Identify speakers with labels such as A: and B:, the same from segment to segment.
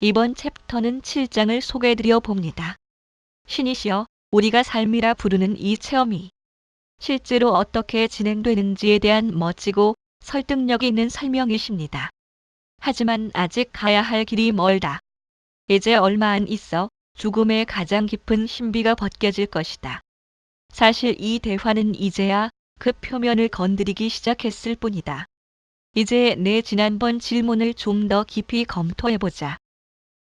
A: 이번 챕터는 7장을 소개해드려 봅니다. 신이시여, 우리가 삶이라 부르는 이 체험이 실제로 어떻게 진행되는지에 대한 멋지고 설득력 있는 설명이십니다. 하지만 아직 가야 할 길이 멀다. 이제 얼마 안 있어 죽음의 가장 깊은 신비가 벗겨질 것이다. 사실 이 대화는 이제야 그 표면을 건드리기 시작했을 뿐이다. 이제 내 지난번 질문을 좀 더 깊이 검토해보자.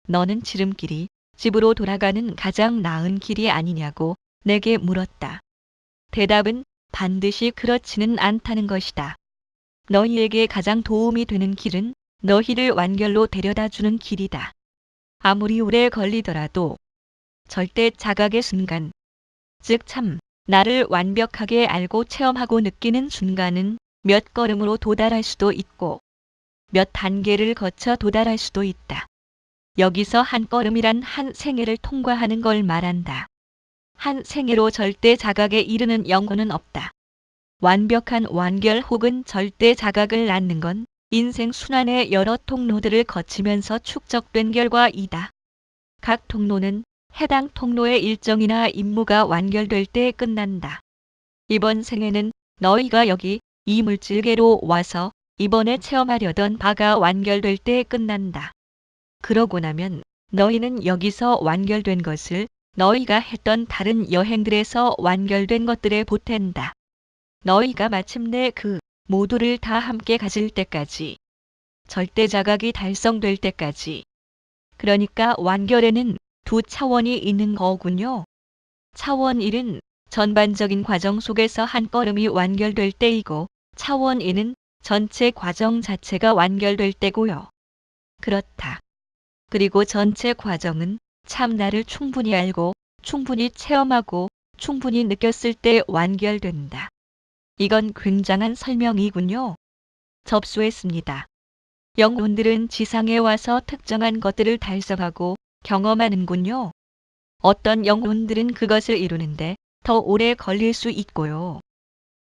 A: 너는 지름길이 집으로 돌아가는 가장 나은 길이 아니냐고 내게 물었다. 대답은 반드시 그렇지는 않다는 것이다. 너희에게 가장 도움이 되는 길은 너희를 완결로 데려다 주는 길이다. 아무리 오래 걸리더라도 절대 자각의 순간, 즉 참, 나를 완벽하게 알고 체험하고 느끼는 순간은 몇 걸음으로 도달할 수도 있고 몇 단계를 거쳐 도달할 수도 있다. 여기서 한 걸음이란 한 생애를 통과하는 걸 말한다. 한 생애로 절대 자각에 이르는 영혼은 없다. 완벽한 완결 혹은 절대 자각을 낳는 건 인생 순환의 여러 통로들을 거치면서 축적된 결과이다. 각 통로는 해당 통로의 일정이나 임무가 완결될 때 끝난다. 이번 생에는 너희가 여기 이 물질계로 와서 이번에 체험하려던 바가 완결될 때 끝난다. 그러고 나면 너희는 여기서 완결된 것을 너희가 했던 다른 여행들에서 완결된 것들에 보탠다. 너희가 마침내 그 모두를 다 함께 가질 때까지 절대 자각이 달성될 때까지 그러니까 완결에는 두 차원이 있는 거군요. 차원 1은 전반적인 과정 속에서 한 걸음이 완결될 때이고 차원 2는 전체 과정 자체가 완결될 때고요. 그렇다. 그리고 전체 과정은 참 나를 충분히 알고 충분히 체험하고 충분히 느꼈을 때 완결된다. 이건 굉장한 설명이군요. 접수했습니다. 영혼들은 지상에 와서 특정한 것들을 달성하고 경험하는군요. 어떤 영혼들은 그것을 이루는데 더 오래 걸릴 수 있고요.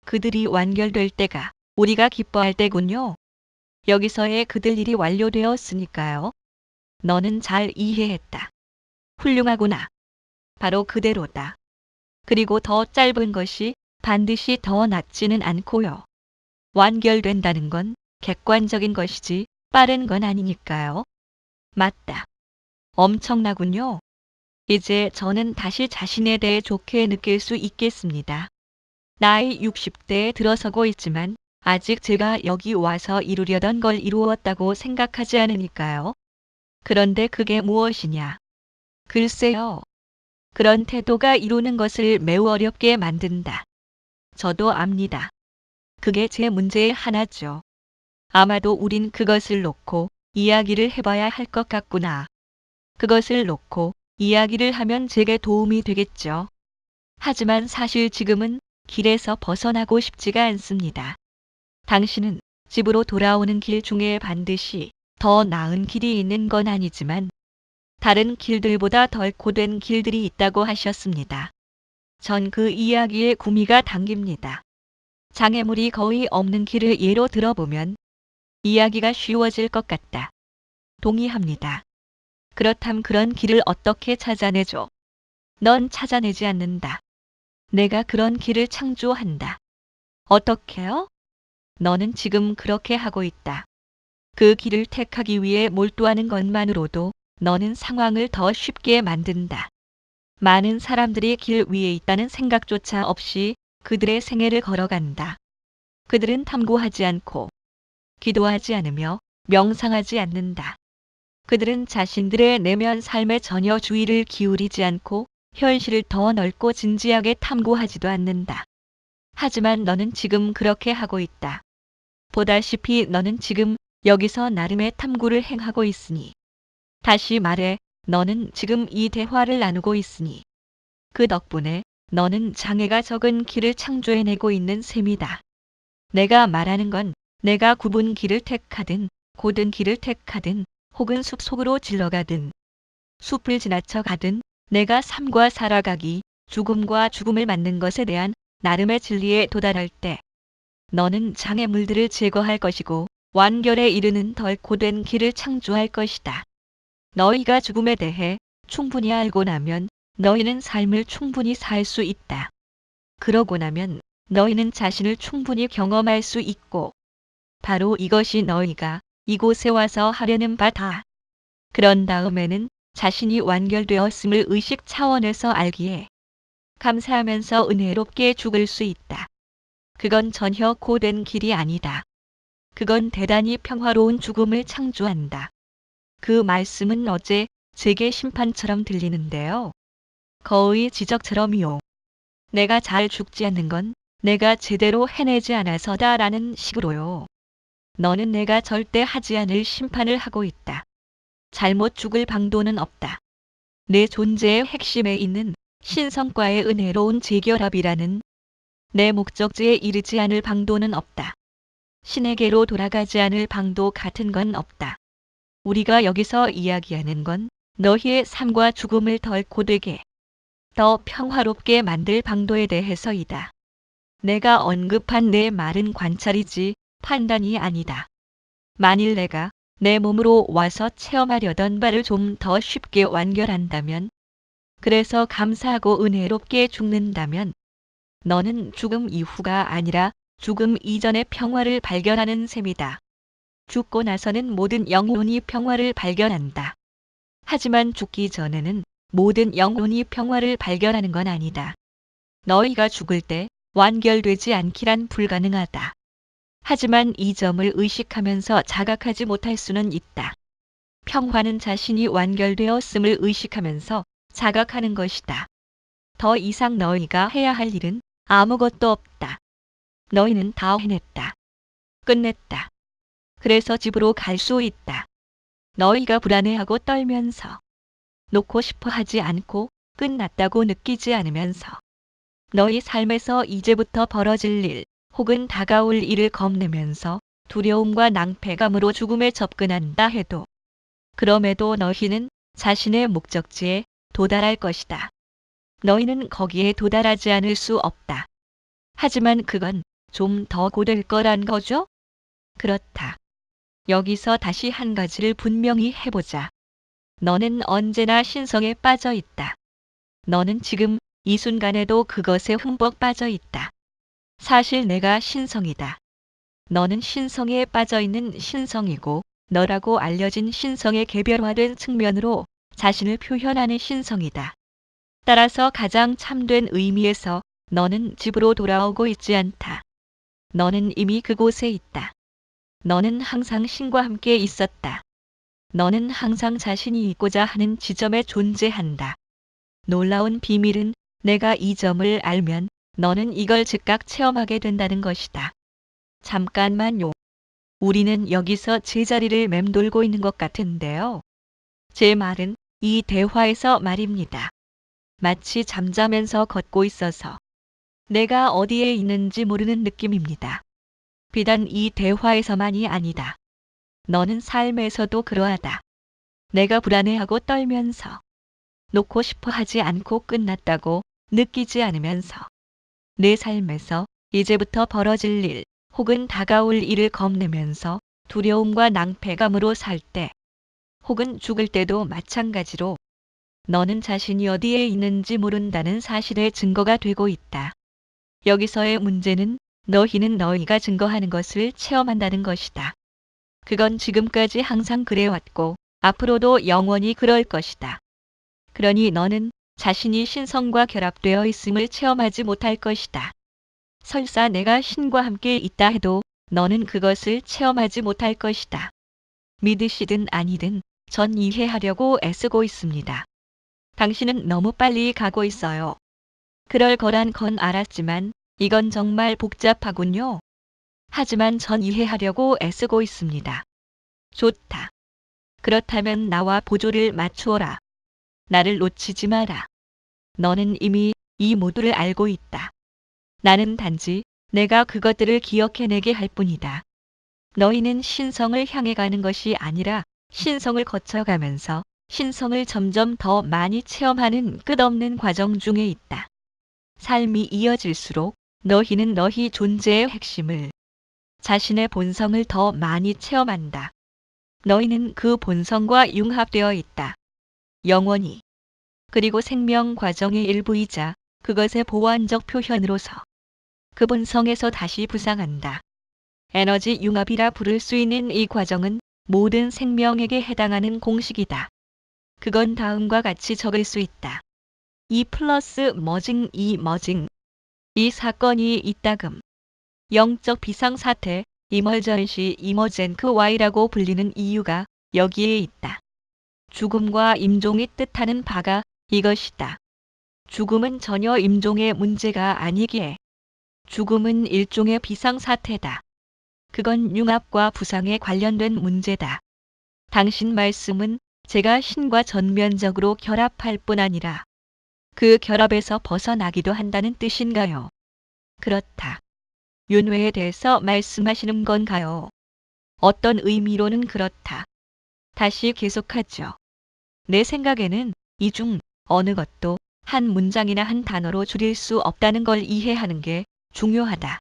A: 그들이 완결될 때가 우리가 기뻐할 때군요. 여기서의 그들 일이 완료되었으니까요. 너는 잘 이해했다. 훌륭하구나. 바로 그대로다. 그리고 더 짧은 것이 반드시 더 낫지는 않고요. 완결된다는 건 객관적인 것이지 빠른 건 아니니까요. 맞다. 엄청나군요. 이제 저는 다시 자신에 대해 좋게 느낄 수 있겠습니다. 나이 60대에 들어서고 있지만 아직 제가 여기 와서 이루려던 걸 이루었다고 생각하지 않으니까요. 그런데 그게 무엇이냐? 글쎄요. 그런 태도가 이루는 것을 매우 어렵게 만든다. 저도 압니다. 그게 제 문제의 하나죠. 아마도 우린 그것을 놓고 이야기를 해봐야 할 것 같구나. 그것을 놓고 이야기를 하면 제게 도움이 되겠죠. 하지만 사실 지금은 길에서 벗어나고 싶지가 않습니다. 당신은 집으로 돌아오는 길 중에 반드시 더 나은 길이 있는 건 아니지만 다른 길들보다 덜 고된 길들이 있다고 하셨습니다. 전 그 이야기에 구미가 당깁니다. 장애물이 거의 없는 길을 예로 들어보면 이야기가 쉬워질 것 같다. 동의합니다. 그렇담 그런 길을 어떻게 찾아내죠? 넌 찾아내지 않는다. 내가 그런 길을 창조한다. 어떻게요? 너는 지금 그렇게 하고 있다. 그 길을 택하기 위해 몰두하는 것만으로도 너는 상황을 더 쉽게 만든다. 많은 사람들이 길 위에 있다는 생각조차 없이 그들의 생애를 걸어간다. 그들은 탐구하지 않고 기도하지 않으며 명상하지 않는다. 그들은 자신들의 내면 삶에 전혀 주의를 기울이지 않고 현실을 더 넓고 진지하게 탐구하지도 않는다. 하지만 너는 지금 그렇게 하고 있다. 보다시피 너는 지금 여기서 나름의 탐구를 행하고 있으니. 다시 말해, 너는 지금 이 대화를 나누고 있으니. 그 덕분에 너는 장애가 적은 길을 창조해내고 있는 셈이다. 내가 말하는 건 내가 굽은 길을 택하든 고든 길을 택하든 혹은 숲 속으로 질러가든 숲을 지나쳐 가든 내가 삶과 살아가기, 죽음과 죽음을 맞는 것에 대한 나름의 진리에 도달할 때 너는 장애물들을 제거할 것이고 완결에 이르는 덜 고된 길을 창조할 것이다. 너희가 죽음에 대해 충분히 알고 나면 너희는 삶을 충분히 살 수 있다. 그러고 나면 너희는 자신을 충분히 경험할 수 있고 바로 이것이 너희가 이곳에 와서 하려는 바다. 그런 다음에는 자신이 완결되었음을 의식 차원에서 알기에 감사하면서 은혜롭게 죽을 수 있다. 그건 전혀 고된 길이 아니다. 그건 대단히 평화로운 죽음을 창조한다. 그 말씀은 어제 제게 심판처럼 들리는데요. 거의 지적처럼이요. 내가 잘 죽지 않는 건 내가 제대로 해내지 않아서다 라는 식으로요. 너는 내가 절대 하지 않을 심판을 하고 있다. 잘못 죽을 방도는 없다. 내 존재의 핵심에 있는 신성과의 은혜로운 재결합이라는 내 목적지에 이르지 않을 방도는 없다. 신에게로 돌아가지 않을 방도 같은 건 없다. 우리가 여기서 이야기하는 건 너희의 삶과 죽음을 덜 고되게, 더 평화롭게 만들 방도에 대해서이다. 내가 언급한 내 말은 관찰이지 판단이 아니다. 만일 내가 내 몸으로 와서 체험하려던 바를 좀 더 쉽게 완결한다면, 그래서 감사하고 은혜롭게 죽는다면, 너는 죽음 이후가 아니라 죽음 이전의 평화를 발견하는 셈이다. 죽고 나서는 모든 영혼이 평화를 발견한다. 하지만 죽기 전에는 모든 영혼이 평화를 발견하는 건 아니다. 너희가 죽을 때 완결되지 않기란 불가능하다. 하지만 이 점을 의식하면서 자각하지 못할 수는 있다. 평화는 자신이 완결되었음을 의식하면서 자각하는 것이다. 더 이상 너희가 해야 할 일은 아무것도 없다. 너희는 다 해냈다. 끝냈다. 그래서 집으로 갈 수 있다. 너희가 불안해하고 떨면서 놓고 싶어 하지 않고 끝났다고 느끼지 않으면서 너희 삶에서 이제부터 벌어질 일 혹은 다가올 일을 겁내면서 두려움과 낭패감으로 죽음에 접근한다 해도 그럼에도 너희는 자신의 목적지에 도달할 것이다. 너희는 거기에 도달하지 않을 수 없다. 하지만 그건 좀 더 고될 거란 거죠? 그렇다. 여기서 다시 한 가지를 분명히 해보자. 너는 언제나 신성에 빠져 있다. 너는 지금 이 순간에도 그것에 흠뻑 빠져 있다. 사실 내가 신성이다. 너는 신성에 빠져 있는 신성이고 너라고 알려진 신성의 개별화된 측면으로 자신을 표현하는 신성이다. 따라서 가장 참된 의미에서 너는 집으로 돌아오고 있지 않다. 너는 이미 그곳에 있다. 너는 항상 신과 함께 있었다. 너는 항상 자신이 있고자 하는 지점에 존재한다. 놀라운 비밀은 내가 이 점을 알면 너는 이걸 즉각 체험하게 된다는 것이다. 잠깐만요. 우리는 여기서 제자리를 맴돌고 있는 것 같은데요. 제 말은 이 대화에서 말입니다. 마치 잠자면서 걷고 있어서 내가 어디에 있는지 모르는 느낌입니다. 비단 이 대화에서만이 아니다. 너는 삶에서도 그러하다. 내가 불안해하고 떨면서 놓고 싶어 하지 않고 끝났다고 느끼지 않으면서 내 삶에서 이제부터 벌어질 일 혹은 다가올 일을 겁내면서 두려움과 낭패감으로 살 때 혹은 죽을 때도 마찬가지로 너는 자신이 어디에 있는지 모른다는 사실의 증거가 되고 있다. 여기서의 문제는 너희는 너희가 증거하는 것을 체험한다는 것이다. 그건 지금까지 항상 그래왔고 앞으로도 영원히 그럴 것이다. 그러니 너는 자신이 신성과 결합되어 있음을 체험하지 못할 것이다. 설사 내가 신과 함께 있다 해도 너는 그것을 체험하지 못할 것이다. 믿으시든 아니든 전 이해하려고 애쓰고 있습니다. 당신은 너무 빨리 가고 있어요. 그럴 거란 건 알았지만 이건 정말 복잡하군요. 하지만 전 이해하려고 애쓰고 있습니다. 좋다. 그렇다면 나와 보조를 맞추어라. 나를 놓치지 마라. 너는 이미 이 모두를 알고 있다. 나는 단지 내가 그것들을 기억해내게 할 뿐이다. 너희는 신성을 향해 가는 것이 아니라 신성을 거쳐가면서 신성을 점점 더 많이 체험하는 끝없는 과정 중에 있다. 삶이 이어질수록 너희는 너희 존재의 핵심을 자신의 본성을 더 많이 체험한다. 너희는 그 본성과 융합되어 있다. 영원히. 그리고 생명 과정의 일부이자 그것의 보완적 표현으로서 그 본성에서 다시 부상한다. 에너지 융합이라 부를 수 있는 이 과정은 모든 생명에게 해당하는 공식이다. 그건 다음과 같이 적을 수 있다. 이 플러스 머징 이 머징. 이 사건이 있다금. 영적 비상사태, 이멀전시 이머젠크 Y라고 불리는 이유가 여기에 있다. 죽음과 임종이 뜻하는 바가 이것이다. 죽음은 전혀 임종의 문제가 아니기에 죽음은 일종의 비상사태다. 그건 융합과 부상에 관련된 문제다. 당신 말씀은 제가 신과 전면적으로 결합할 뿐 아니라 그 결합에서 벗어나기도 한다는 뜻인가요? 그렇다. 윤회에 대해서 말씀하시는 건가요? 어떤 의미로는 그렇다. 다시 계속하죠. 내 생각에는 이 중 어느 것도 한 문장이나 한 단어로 줄일 수 없다는 걸 이해하는 게 중요하다.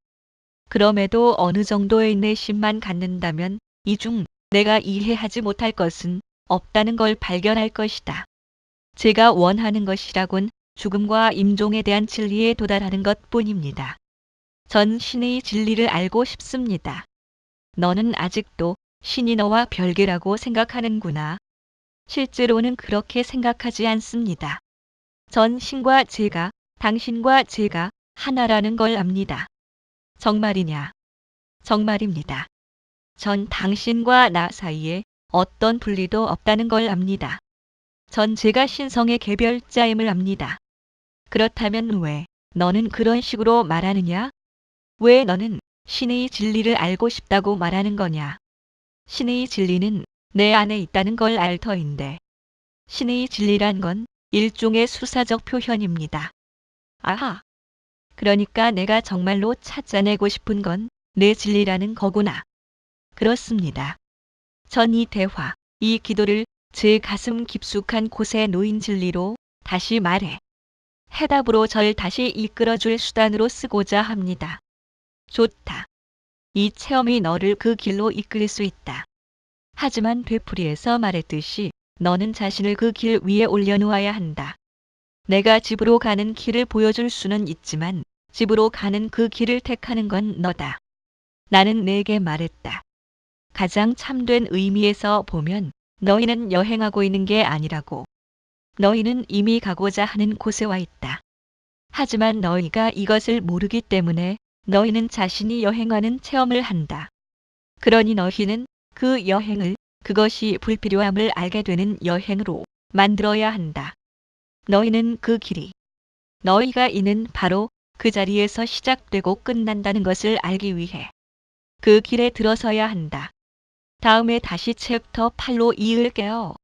A: 그럼에도 어느 정도의 내심만 갖는다면 이 중 내가 이해하지 못할 것은 없다는 걸 발견할 것이다. 제가 원하는 것이라곤 죽음과 임종에 대한 진리에 도달하는 것 뿐입니다. 전 신의 진리를 알고 싶습니다. 너는 아직도 신이 너와 별개라고 생각하는구나. 실제로는 그렇게 생각하지 않습니다. 전 신과 제가, 당신과 제가 하나라는 걸 압니다. 정말이냐? 정말입니다. 전 당신과 나 사이에 어떤 분리도 없다는 걸 압니다. 전 제가 신성의 개별자임을 압니다. 그렇다면 왜 너는 그런 식으로 말하느냐? 왜 너는 신의 진리를 알고 싶다고 말하는 거냐? 신의 진리는 내 안에 있다는 걸 알 터인데. 신의 진리란 건 일종의 수사적 표현입니다. 아하. 그러니까 내가 정말로 찾아내고 싶은 건 내 진리라는 거구나. 그렇습니다. 전 이 대화, 이 기도를 제 가슴 깊숙한 곳에 놓인 진리로 다시 말해. 해답으로 절 다시 이끌어줄 수단으로 쓰고자 합니다. 좋다. 이 체험이 너를 그 길로 이끌 수 있다. 하지만 되풀이에서 말했듯이 너는 자신을 그 길 위에 올려놓아야 한다. 내가 집으로 가는 길을 보여줄 수는 있지만 집으로 가는 그 길을 택하는 건 너다. 나는 내게 말했다. 가장 참된 의미에서 보면 너희는 여행하고 있는 게 아니라고. 너희는 이미 가고자 하는 곳에 와 있다. 하지만 너희가 이것을 모르기 때문에 너희는 자신이 여행하는 체험을 한다. 그러니 너희는 그 여행을 그것이 불필요함을 알게 되는 여행으로 만들어야 한다. 너희는 그 길이 너희가 있는 바로 그 자리에서 시작되고 끝난다는 것을 알기 위해 그 길에 들어서야 한다. 다음에 다시 챕터 8로 이을게요.